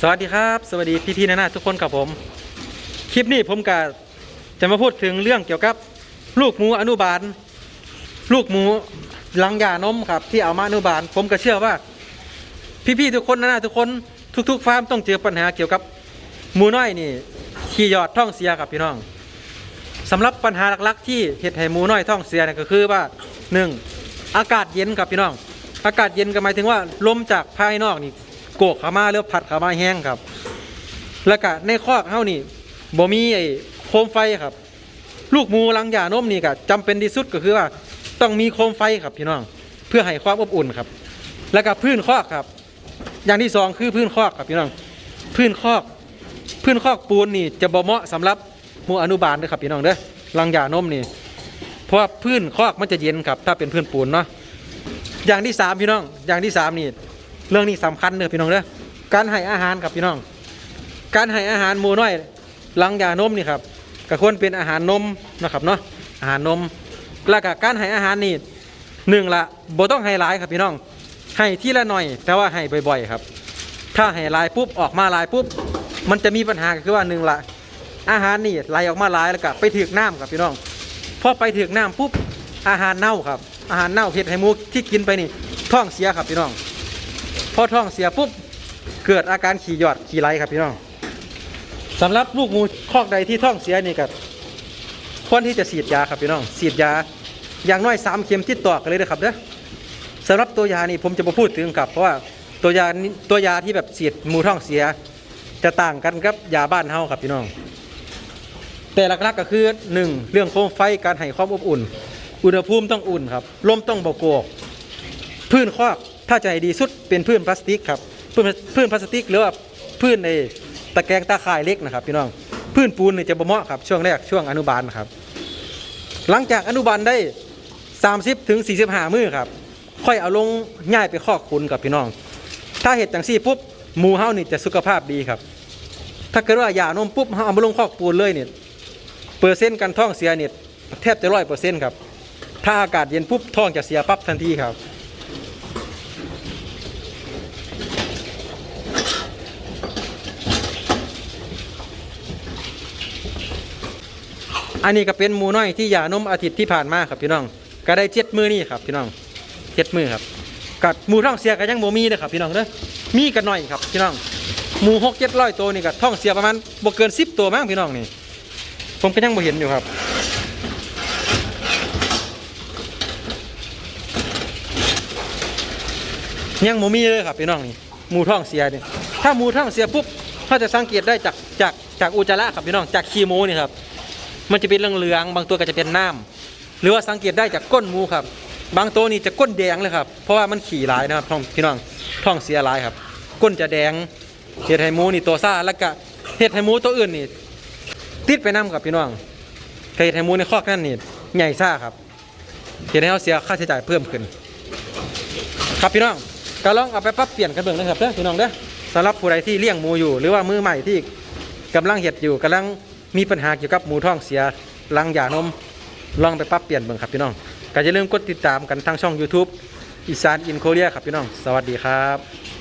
สวัสดีครับ สวัสดีพี่ๆนะนะทุกคนครับผม คลิปนี้ผมก็จะมาพูดถึงเรื่องเกี่ยวกับลูกหมูอนุบาล ลูกหมูลังยานมครับ ที่เอามาอนุบาล ผมก็เชื่อว่า พี่ๆทุกคนนะนะทุกคนทุกๆฟาร์มต้องเจอปัญหาเกี่ยวกับหมูน้อยนี่ขี่ยอดท้องเสียครับพี่น้องสำหรับปัญหาหลักๆที่เห็ดให้หมูน้อยท้องเสียนี่ก็คือว่าหนึ่งอากาศเย็นครับพี่น้อง อากาศเย็นก็หมายถึงว่าลมจากภายนอกนี่ โกกขามาหรือพัดขามาแห้งครับ แล้วก็ในคอกเฮานี่บ่มีไอ้โคมไฟครับ ลูกหมูลังยานมนี่ก็จำเป็นที่สุดก็คือว่าต้องมีโคมไฟครับพี่น้อง เพื่อให้ความอบอุ่นครับ แล้วก็พื้นคอกครับ อย่างที่สองคือพื้นคอกครับพี่น้อง พื้นคอก พื้นคอกปูนนี่จะบ่เหมาะสำหรับหมูอนุบาลเด้อครับพี่น้องเด้อลังยานมนี่เพราะว่าพื้นคอกมันจะเย็นครับ ถ้าเป็นพื้นปูนเนาะอย่างที่สามพี่น้อง อย่างที่สามนี่ เรื่องนี้สำคัญเด้อพี่น้องเด้อการให้อาหารครับพี่น้อง การให้อาหารหมูน้อย หลังยานมนี่ครับก็ควรเป็นอาหารนมนะครับเนาะอาหารนม แล้วก็การให้อาหารนี่หนึ่งละบ่ต้องให้หลายครับพี่น้องให้ที่ละหน่อย แต่ว่าให้บ่อยๆครับ ถ้าให้หลายปุ๊บออกมาหลายปุ๊บ มันจะมีปัญหาก็คือว่าหนึ่งละอาหารนี่ไหลออกมาหลายแล้วก็ไปถึกน้ำครับพี่น้องพอไปถึกน้ำปุ๊บอาหารเน่าครับ อาหารเน่าเห็ดไห้หมูที่กินไปนี่ท้องเสียครับพี่น้อง พอท้องเสียปุ๊บเกิดอาการขี่ยอดขี่ไหลครับพี่น้องสำหรับลูกหมูคอกใดที่ท้องเสียนี่ก็ควรที่จะฉีดยาครับพี่น้องฉีดยาอย่างน้อยสามเข็มที่ต่อกันเลยนะครับเด้อสำหรับตัวยานี่ผมจะมาพูดถึงครับเพราะว่าตัวยาตัวยาที่แบบฉีดหมูท้องเสีย จะต่างกันกับยาบ้านเฮาครับพี่น้อง แต่หลักๆก็คือหนึ่งเรื่องโคมไฟการให้ความอบอุ่น อุณหภูมิต้องอุ่นครับลมต้องเบาโกกพื้นคอก ถ้าจะให้ดีสุดเป็นพื้นพลาสติกครับพื้นพื้นพลาสติกหรือว่าพื้นในตะแกรงตาข่ายเล็กนะครับพี่น้องพื้นปูนนี่จะบ่เหมาะครับช่วงแรกช่วงอนุบาลครับ หลังจากอนุบาลได้ 30ถึง45 มื้อครับ ค่อยเอาลงง่ายไปคอกคุณกับพี่น้อง ถ้าเห็ดจังซี่ปุ๊บหมูเฮานี่จะสุขภาพดีครับ ถ้าเกิดว่าหย่านมปุ๊บเฮาเอามาลงคอกปูนเลยเนี่ยเปอร์เซ็นต์การท้องเสียเนี่ยแทบจะร้อยเปอร์เซ็นต์ครับถ้าอากาศเย็นปุ๊บท้องจะเสียปั๊บทันทีครับ อันนี้ก็เป็นหมูน้อยที่หย่านมอาทิตย์ที่ผ่านมาครับพี่น้อง ก็ได้เจ็ดมือนี่ครับพี่น้องเจ็ดมือครับกัดหมูท้องเสียก็ยังโมมีเลยครับพี่น้องเด้อมีกันหน่อยครับพี่น้องหมูหกเจ็ดร้อยตัวนี่ก็ท้องเสียประมาณบ่เกินสิบตัวมั้งพี่น้องนี่ ผมก็ยังบ่เห็นอยู่ครับยังโมมีเลยครับพี่น้องนี่หมูท้องเสียนี่ถ้าหมูท้องเสียปุ๊บเขาจะสังเกตได้จากจากจากอุจจาระครับพี่น้องจากขี้หมูนี่ครับ มันจะเป็นเหลืองๆบางตัวก็จะเป็นน้ำหรือว่าสังเกตได้จากก้นหมูครับ บางตัวนี่จะก้นแดงเลยครับ เพราะว่ามันขี่หลายนะครับท้องพี่น้องท้องเสียหลายครับ ก้นจะแดงเห็ดไห่หมูนี่ตัวซ่าแล้วก็เห็ดไห่หมูตัวอื่นนี่ติดไปน้ำครับพี่น้องเห็ดไห่หมูในคอกนั่นนี่ใหญ่ซ่าครับเห็ดให้เขาเสียค่าใช้จ่ายเพิ่มขึ้น ครับพี่น้องก็ลองเอาไปปรับเปลี่ยนกันเบิ่งนะครับเด้อพี่น้องเด้อสำหรับผู้ใดที่เลี้ยงหมูอยู่ หรือว่ามือใหม่ที่กำลังเห็ดอยู่กำลัง มีปัญหาเกี่ยวกับหมูท้องเสียลังหย่านมลองไปปรับเปลี่ยนเบิ่งครับพี่น้องก็อย่าลืมกดติดตามกันทางช่อง YouTube อีสานอินโคเรียครับพี่น้อง สวัสดีครับ